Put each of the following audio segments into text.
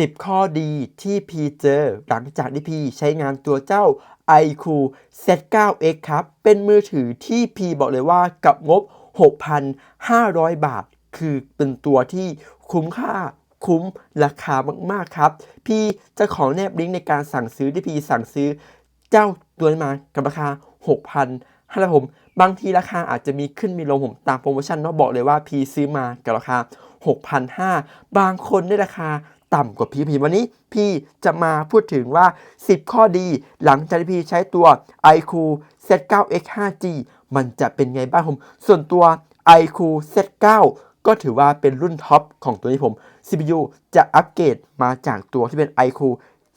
10 ข้อดีที่พีเจอหลังจากที่พีใช้งานตัวเจ้า iQ Z9X ครับ เป็นมือถือที่พีบอกเลยว่ากับงบ 6,500 บาท คือเป็นตัวที่คุ้มค่าคุ้มราคามาก ๆ ครับ พี่จะขอแนบลิงก์ในการสั่งซื้อที่พี่สั่งซื้อเจ้าตัวนี้มากับราคา 6,000ห้แล้วผมบางทีราคาอาจจะมีขึ้นมีลงผมตามโปรโมชั่นเนาะบอกเลยว่าพี่ซื้อมากับราคา 6,500 บางคนได้ราคา ต่ำกว่าพี่พี่วันนี้พี่จะมาพูดถึงว่า 10 ข้อดีหลังจากที่พี่ใช้ตัว iQ Z9X 5G มันจะเป็นไงบ้างผม ส่วนตัว iQ Z9 ก็ถือว่าเป็นรุ่นท็อปของตัวนี้ผม CPU จะอัปเกรดมาจากตัวที่เป็น iQ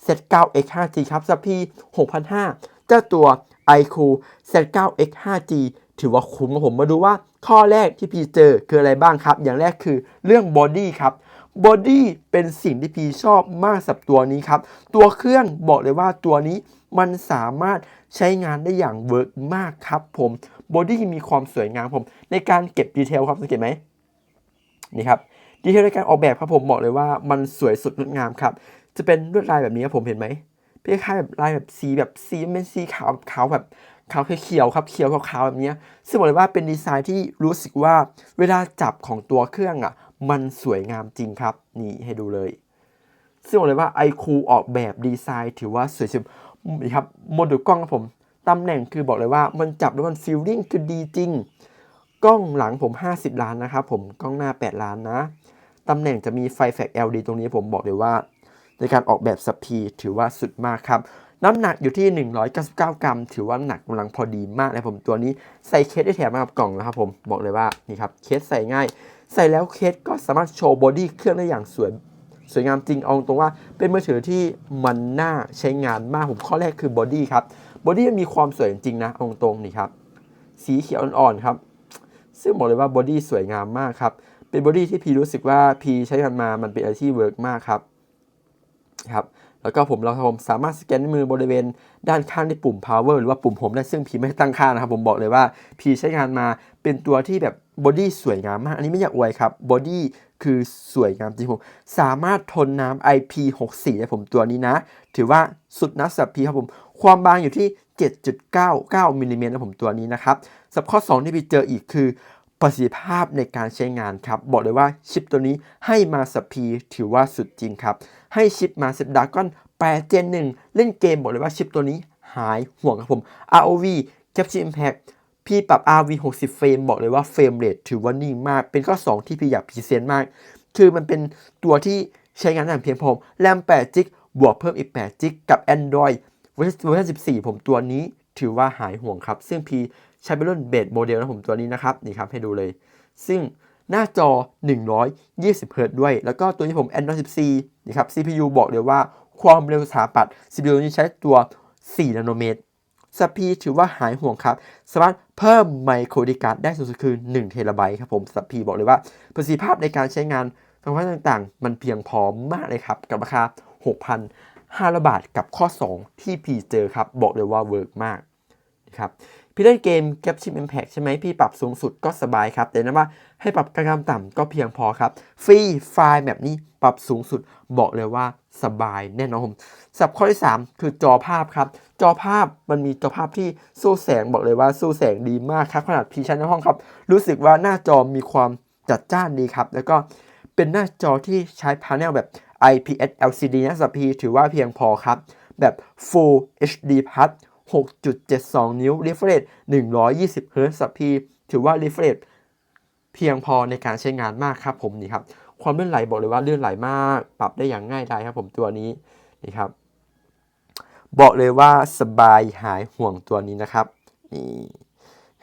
Z9X 5G ครับสับพี่6,500 เจ้าตัว iQ Z9X 5G ถือว่าคุ้มครับผมมาดูว่าข้อแรกที่พี่เจอคืออะไรบ้างครับ อย่างแรกคือเรื่องบอดี้ครับ บอดี้เป็นสิ่งที่พี่ชอบมากสับตัวนี้ครับ ตัวเครื่องบอกเลยว่าตัวนี้มันสามารถใช้งานได้อย่างเวิร์กมากครับผมบอดี้มีความสวยงามผม ในการเก็บดีเทลครับสังเกตไหมนี่ครับดีเทลในการออกแบบครับผมบอกเลยว่ามันสวยสุดงดงามครับ จะเป็นลวดลายแบบนี้ครับผมเห็นไหมเป็นคล้ายแบบลายแบบสีแบบสีเป็นสีขาวขาวแบบขาวเขียวครับเขียวขาวแบบนี้ซึ่งบอกเลยว่าเป็นดีไซน์ที่รู้สึกว่าเวลาจับของตัวเครื่องอะ มันสวยงามจริงครับ นี่ให้ดูเลย ซึ่งบอกเลยว่าไอคูออกแบบดีไซน์ ถือว่าสวยสุดนี่ครับโมดูลกล้องครับผมตำแหน่งคือบอกเลยว่ามันจับแล้วมันฟีลลิ่งคือดีจริง กล้องหลังผม 50 ล้านนะครับผมกล้องหน้า 8 ล้านนะ ตำแหน่งจะมีไฟแฟลช LED ตรงนี้ผมบอกเลยว่า ในการออกแบบสปีถือว่าสุดมากครับ น้ำหนักอยู่ที่ 199 กรัม ถือว่าหนักกำลังพอดีมากเลยผมตัวนี้ใส่เคสได้แถมมากับกล่องนะครับผมบอกเลยว่านี่ครับเคสใส่ง่าย ใส่แล้วเคสก็สามารถโชว์บอดี้เครื่องได้อย่างสวยสวยงามจริงเอาตรงว่าเป็นมือถือที่มันน่าใช้งานมากผมข้อแรกคือบอดี้ครับบอดี้มีความสวยจริงนะเอาตรงนี่ครับ สีเขียวอ่อนๆครับ ซึ่งบอกเลยว่าบอดี้สวยงามมากครับ เป็นบอดี้ที่พีรู้สึกว่าพีใช้มันมามันเป็นอะไรที่เวิร์กมากครับครับแล้วก็ผมเราผมสามารถสแกนมือบริเวณด้านข้างที่ปุ่ม power หรือว่าปุ่มผมได้ซึ่งพีไม่ตั้งค่านะครับ ผมบอกเลยว่าพีใช้งานมาเป็นตัวที่แบบ บอดี้สวยงามมาก อันนี้ไม่อยากอวยครับ บอดี้คือสวยงามจริงผม สามารถทนน้ำ IP64 นะผมตัวนี้นะ ถือว่าสุดนะสับพีครับผม ความบางอยู่ที่ 7.99มิลลิเมตรนะผมตัวนี้นะครับ สับข้อ 2 ที่พีเจออีกคือประสิทธิภาพในการใช้งานครับ บอกเลยว่าชิปตัวนี้ให้มาสับพีถือว่าสุดจริงครับ ให้ชิปมาเซตดาก้อน8 Gen 1 เล่นเกมบอกเลยว่าชิปตัวนี้หายห่วงครับผม ROV Capture Impact พี่ปรับ RV 60 เฟรมบอกเลยว่าเฟรมเรทถือว่านิ่งมาก เป็นข้อ 2 ที่พี่อยากพรีเซนต์มาก คือมันเป็นตัวที่ใช้งานได้เพียงพอแรม8จิกบวกเพิ่มอีก8จิกกับ Android เวอร์ชัน14 ผมตัวนี้ถือว่าหายห่วงครับ ซึ่งพี่ใช้เป็นรุ่นเบสโมเดลนะผมตัวนี้นะครับ นี่ครับให้ดูเลย ซึ่งหน้าจอ 120 Hz ด้วย แล้วก็ตัวนี้ผม Android 14นี่ครับ CPU บอกเลยว่าความเร็วสถาปัตย์ CPU นี้ใช้ตัว4นาโนเมตรสปีถือว่าหายห่วงครับ สามารถ เพิ่มไมโครดีการ์ดได้สูงสุดคือ1เทราไบต์ครับผมสัปีบอกเลยว่าประสิทธิภาพในการใช้งานฟังก์ชันต่างๆ มันเพียงพอมากเลยครับ กับราคา 6,500 บาทกับข้อ 2 ที่พีเจอครับ บอกเลยว่าเวิร์กมากนะครับ พี่เล่นเกม Capture Impact ใช่ไหมพี่ปรับสูงสุดก็สบายครับ แต่นะว่าให้ปรับกลางต่ำก็เพียงพอครับ ฟรีไฟล์แบบนี้ปรับสูงสุดบอกเลยว่าสบายแน่นอนผมสับข้อที่ 3 คือจอภาพครับ จอภาพมันมีจอภาพที่สู้แสงบอกเลยว่าสู้แสงดีมากครับขนาดพีชั้นในห้องครับ รู้สึกว่าหน้าจอมีความจัดจ้านดีครับ แล้วก็เป็นหน้าจอที่ใช้พาเนลแบบ IPS LCD นะสับพีถือว่าเพียงพอครับ แบบ Full HD Plus 6.72 นิ้ว refresh 120 Hz สับพีถือว่า refresh เพียงพอในการใช้งานมากครับผมนี่ครับความเลื่อนไหลบอกเลยว่าเลื่อนไหลมาก ปรับได้อย่างง่ายดายครับผมตัวนี้นี่ครับ บอกเลยว่าสบายหายห่วงตัวนี้นะครับนี่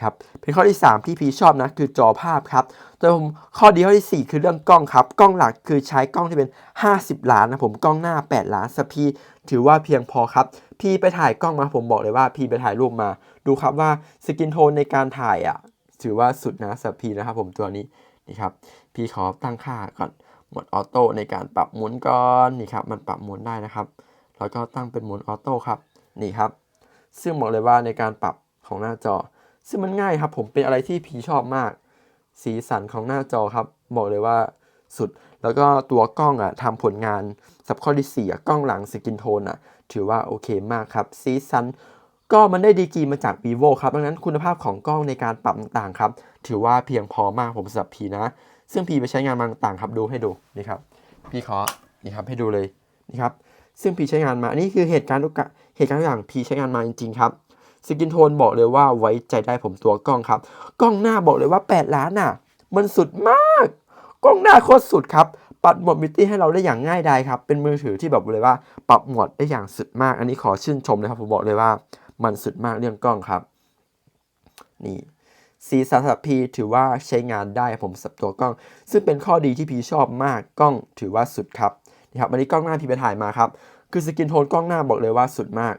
ครับเป็นข้อที่ 3 ที่พีชอบนะคือจอภาพครับ แต่ผมข้อดีข้อที่ 4 คือเรื่องกล้องครับ กล้องหลักคือใช้กล้องที่เป็น 50 ล้านนะผมกล้องหน้า 8 ล้านสพีถือว่าเพียงพอครับ พี่ไปถ่ายกล้องมาผมบอกเลยว่าพี่ไปถ่ายรูปมา ดูครับว่าสกินโทนในการถ่ายอะ ถือว่าสุดนะสพีนะครับผมตัวนี้นี่ครับ พี่ขอตั้งค่าก่อนหมดออโต้ในการปรับหมุนก่อนนี่ครับมันปรับหมุนได้นะครับแล้วก็ตั้งเป็นหมดออโต้ครับนี่ครับ ซึ่งบอกเลยว่าในการปรับของหน้าจอ ซึ่งมันง่ายครับผมเป็นอะไรที่พีชอบมาก สีสันของหน้าจอครับ บอกเลยว่าสุด แล้วก็ตัวกล้องอะทำผลงานสับข้อที่สี่อะกล้องหลังสกินโทนอะ ถือว่าโอเคมากครับซีซันก็มันได้ดีกรีมาจาก vivo ครับ ดังนั้นคุณภาพของกล้องในการปรับต่างครับ ถือว่าเพียงพอมากผมสำหรับพีนะ ซึ่งพีไปใช้งานมาต่างครับดูให้ดูนี่ครับ พี่ขอนี่ครับให้ดูเลยนี่ครับ ซึ่งพีใช้งานมา อันนี้คือเหตุการณ์ทุกเหตุการณ์อย่างพีใช้งานมาจริงๆครับ สกินโทนบอกเลยว่าไว้ใจได้ผมตัวกล้องครับ กล้องหน้าบอกเลยว่า 8 ล้านน่ะ มันสุดมาก กล้องหน้าโคตรสุดครับ ปรับโหมดมิตี้ให้เราได้อย่างง่ายดายครับ เป็นมือถือที่แบบเลยว่า ปรับโหมดได้อย่างสุดมาก อันนี้ขอชื่นชมเลยครับ ผมบอกเลยว่า มันสุดมากเรื่องกล้องครับ นี่สีสัสพีถือว่าใช้งานได้ผมสับตัวกล้อง ซึ่งเป็นข้อดีที่พีชอบมากกล้องถือว่าสุดครับนี่ครับอันนี้กล้องหน้าพีไปถ่ายมาครับ คือสกินโทนกล้องหน้าบอกเลยว่าสุดมาก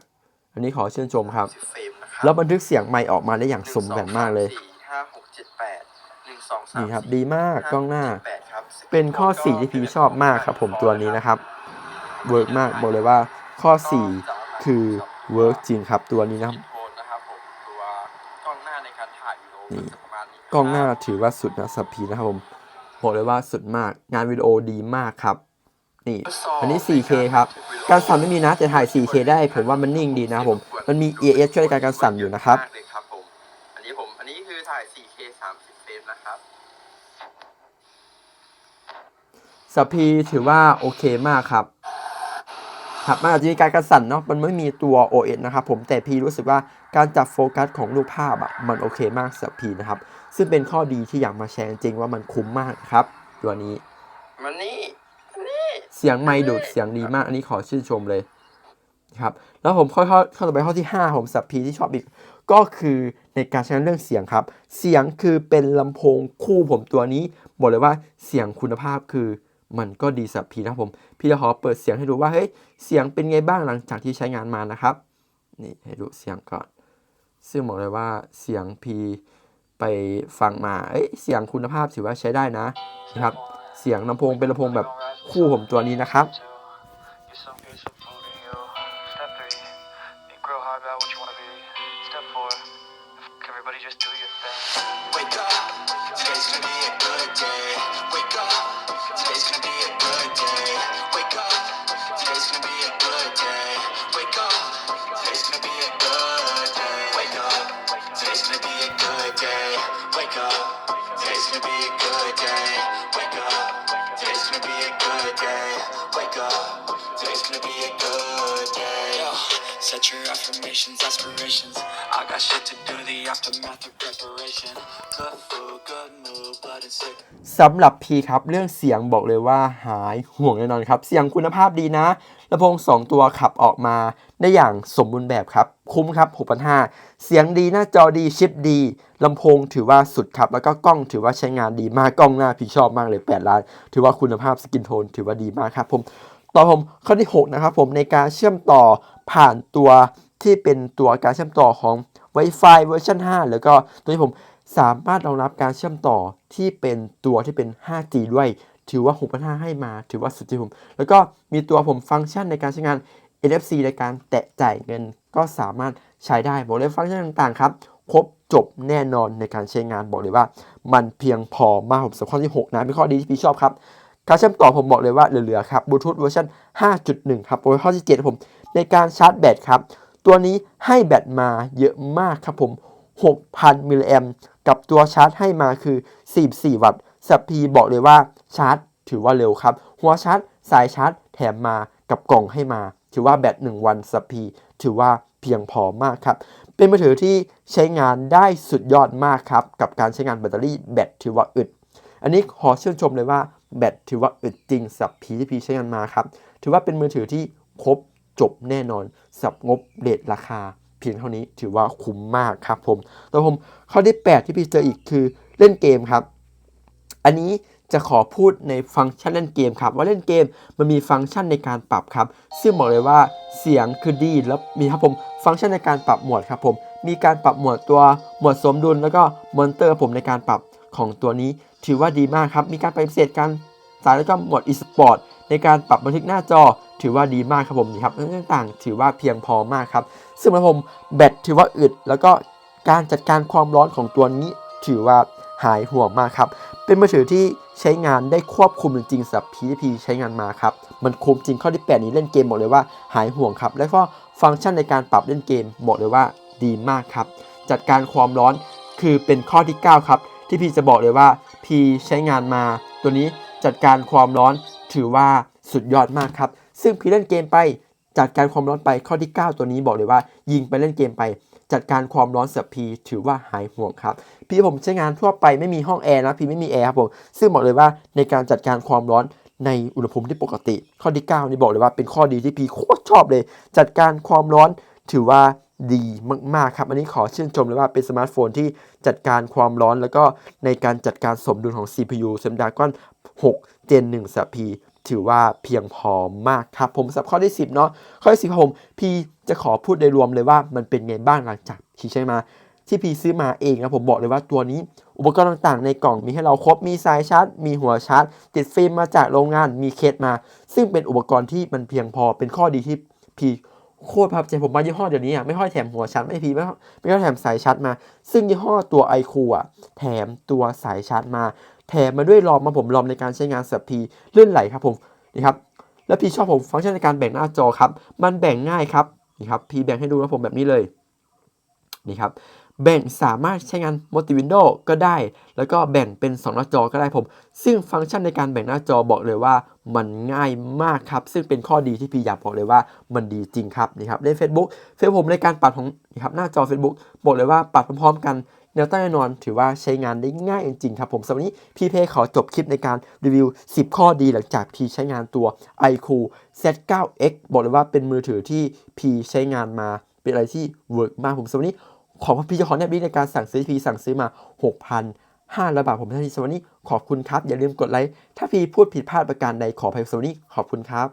อันนี้ขอชื่นชมครับเฟรมนะครับ แล้วบันทึกเสียงไมค์ออกมาได้อย่างสมบูรณ์มากเลยสี่ห้าหกเจ็ดแปดหนึ่งสองสามนี่ครับสี่ดีมากกล้องหน้าแปดครับเป็นข้อสี่ที่พีชอบมากครับผมตัวนี้นะครับ เวิร์กมากบอกเลยว่าข้อ 4 คือเวิร์กจริงครับตัวนี้นะครับโทนนะครับผมตัวกล้องหน้าในการถ่ายวิดีโอนี่จะประมาณนี้กล้องหน้าถือว่าสุดนะสับพีนะครับผมบอกเลยว่าสุดมากงานวิดีโอดีมากครับ นี่ อันนี้ 4K ครับ การสั่นไม่มีนะแต่ถ่าย 4K ได้ ผมว่ามันนิ่งดีนะครับผม มันมี ES ช่วยในการการสั่นอยู่นะครับมากเลยครับผมอันนี้ผม อันนี้คือถ่าย 4K 30เฟรมนะครับสับพีถือว่าโอเคมากครับครับมันอาจจะมีการกระสั่นเนาะมันไม่มีตัว OS นะครับผมแต่พีรู้สึกว่าการจับโฟกัสของรูปภาพอะมันโอเคมากสำหรับพีนะครับ ซึ่งเป็นข้อดีที่อยากมาแชร์จริงๆว่ามันคุ้มมากครับ ตัวนี้ มันนี่มันนี่เสียงไมค์ดูดเสียงดีมาก อันนี้ขอชื่นชมเลยครับแล้วผมข้อข้อข้อต่อไปข้อที่ 5 ผมสับพีที่ชอบอีก ก็คือในการใช้เรื่องเสียงครับ เสียงคือเป็นลำโพงคู่ผมตัวนี้ บอกเลยว่าเสียงคุณภาพคือมันก็ดีสับพีนะครับผม พี่จะขอเปิดเสียงให้ดูว่าเฮ้ยเสียงเป็นไงบ้างหลังจากที่ใช้งานมานะครับนี่ให้ดูเสียงก่อน ซึ่งบอกเลยว่าเสียงพีไปฟังมาเอ้ยเสียงคุณภาพถือว่าใช้ได้นะนะครับ เสียงลำโพงเป็นลำโพงแบบคู่ผมตัวนี้นะครับ You're so beautiful to you. Step three, think real hard about what you wanna be. Step four, everybody just do your thing. Wake up, today's gonna be a good day. Wake up, today's gonna be a good day. Be a good day. Set your affirmations, aspirations. I got shit to do, the aftermath of preparation. Good food, good mood, blood and sick. สำหรับพีครับเรื่องเสียงบอกเลยว่าหายห่วงแน่นอนครับ เสียงคุณภาพดีนะลำโพง2ตัวขับออกมาได้อย่างสมบูรณ์แบบครับ คุ้มครับ 6,500 เสียงดีหน้าจอดีชิปดีลำโพงถือว่าสุดครับ แล้วก็กล้องถือว่าใช้งานดีมากกล้องหน้าพี่ชอบมากเลย 8 ล้าน ถือว่าคุณภาพสกินโทนถือว่าดีมากครับผม ต่อผมข้อที่ 6 นะครับผมในการเชื่อมต่อผ่านตัวที่เป็นตัวการเชื่อมต่อของ Wi-Fi เวอร์ชัน5 แล้วก็ตัวนี้ผมสามารถรองรับการเชื่อมต่อที่เป็นตัวที่เป็น 5G ด้วย ถือว่า6 5 ให้มา ถือว่าสุดที่ผม แล้วก็มีตัวผมฟังก์ชันในการใช้งาน NFC ในการแตะจ่ายเงินก็สามารถใช้ได้บอกเลยฟังก์ชันต่างๆ ครับ ครบจบแน่นอนในการใช้งานบอกเลยว่า มันเพียงพอมากผมสำหรับข้อที่ 6 นะเป็นข้อดีที่พี่ชอบครับ การเชื่อมต่อผมบอกเลยว่าเหลือๆครับบลูทูธเวอร์ชัน5.1 ครับโดยข้อที่7ผมในการชาร์จแบตครับ ตัวนี้ให้แบตมาเยอะมากครับผม 6,000 มิลลิแอมกับตัวชาร์จให้มาคือ 44 วัตต์สับพีบอกเลยว่าชาร์จ ถือว่าเร็วครับ หัวชาร์จ สายชาร์จ แถมมากับกล่องให้มา ถือว่าแบต 1 วันสับพีถือว่าเพียงพอมากครับ เป็นมือถือที่ใช้งานได้สุดยอดมากครับ กับการใช้งานแบตเตอรี่แบตถือว่าอึด อันนี้ขอชื่นชมเลยว่า แบตถือว่าอึดจริงสับพีที่พีใช้งานมาครับ ถือว่าเป็นมือถือที่ครบจบแน่นอนสับงบเดทราคา เพียงเท่านี้ถือว่าคุ้มมากครับผมต่อผมข้อที่ 8 ที่พี่เจออีกคือเล่นเกมครับ อันนี้จะขอพูดในฟังก์ชันเล่นเกมครับ ว่าเล่นเกมมันมีฟังก์ชันในการปรับครับ ซึ่งบอกเลยว่าเสียงคือดีแล้วมีครับผมฟังก์ชันในการปรับหมดครับผมมีการปรับหมดตัวหมดสมดุลแล้วก็มอนเตอร์ผมในการปรับ ของตัวนี้ถือว่าดีมากครับ มีการไปพิเศษการสายแล้วก็หมดอีสปอร์ตในการปรับบันทึกหน้าจอ ถือว่าดีมากครับผมนี่ครับเรื่องต่างๆ ถือว่าเพียงพอมากครับ ซึ่งสำหรับผมแบตถือว่าอึด แล้วก็การจัดการความร้อนของตัวนี้ ถือว่าหายห่วงมากครับ เป็นมือถือที่ใช้งานได้ควบคุมจริงๆสำหรับ PTP ใช้งานมาครับ มันคุ้มจริงข้อที่ 8 นี้เล่นเกมบอกเลยว่าหายห่วงครับ และก็ฟังก์ชันในการปรับเล่นเกมบอกเลยว่าดีมากครับ จัดการความร้อนคือเป็นข้อที่ 9 ครับ ที่พี่จะบอกเลยว่าพี่ใช้งานมา ตัวนี้จัดการความร้อนถือว่าสุดยอดมากครับ ซึ่งพี่เล่นเกมไปจัดการความร้อนไปข้อที่ 9 ตัวนี้บอกเลยว่า ยิงไปเล่นเกมไป จัดการความร้อนสับพีถือว่าหายห่วงครับ พี่ผมใช้งานทั่วไปไม่มีห้องแอร์นะพี่ไม่มีแอร์ครับผมซึ่งบอกเลยว่าในการจัดการความร้อนในอุณหภูมิที่ปกติ ข้อที่ 9 นี่บอกเลยว่าเป็นข้อดีที่พี่โคตรชอบเลย จัดการความร้อนถือว่าดีมากๆครับ อันนี้ขอชื่นชมเลยว่าเป็นสมาร์ทโฟนที่จัดการความร้อน แล้วก็ในการจัดการสมดุลของ CPU Snapdragon 6 Gen 1สปีถือว่าเพียงพอมากครับ ผมสับข้อที่ 10 เนาะข้อที่10ครับผม พี่จะขอพูดโดยรวมเลยว่ามันเป็นไงบ้างหลังจากที่ใช้มา ที่พี่ซื้อมาเองนะผมบอกเลยว่าตัวนี้ อุปกรณ์ต่างๆ ในกล่องมีให้เราครบมีสายชาร์จ มีหัวชาร์จ ติดฟิล์มมาจากโรงงานมีเคสมา ซึ่งเป็นอุปกรณ์ที่มันเพียงพอเป็นข้อดีที่พี่ โคตรประทับใจผมมายี่ห้อเดี๋ยวนี้อะไม่ค่อยแถมหัวชาร์จไม่พีไม่ไม่ค่อยแถมสายชาร์จมา ซึ่งยี่ห้อตัวไอคูอะแถมตัวสายชาร์จมา แถมมาด้วยรอมมาผมรอมในการใช้งานสับพีลื่นไหลครับผมนี่ครับแล้วพีชอบผมฟังก์ชันในการแบ่งหน้าจอครับ มันแบ่งง่ายครับนี่ครับพีแบ่งให้ดูนะผมแบบนี้เลยนี่ครับ แบ่งสามารถใช้งานมัลติวินโดว์ก็ได้ แล้วก็แบ่งเป็น 2 หน้าจอก็ได้ผม ซึ่งฟังก์ชันในการแบ่งหน้าจอบอกเลยว่ามันง่ายมากครับ ซึ่งเป็นข้อดีที่พี่อยากบอกเลยว่ามันดีจริงครับนี่ครับเล่น Facebook เฟซผมในการปัดของนี่ครับหน้าจอ Facebook บอกเลยว่าปัดพร้อมๆ กันแนวตั้งแน่นอนถือว่าใช้งานได้ง่ายจริงๆครับผมสำหรับวันนี้พี่เพขอจบคลิปในการรีวิว 10 ข้อดีหลังจากพี่ใช้งานตัว iQ Z9X บอกเลยว่าเป็นมือถือที่พี่ใช้งานมาเป็นอะไรที่เวิร์กมากผมสำหรับวันนี้ ขอพี่จะของแนบลิงก์ในการสั่งซื้อพี่สั่งซื้อมา 6,500 บาทผมท่านทีสวันนี้ขอบคุณครับ อย่าลืมกดไลค์ ถ้าพี่พูดผิดพลาดประการใดขออภัยสวัสดีขอบคุณครับ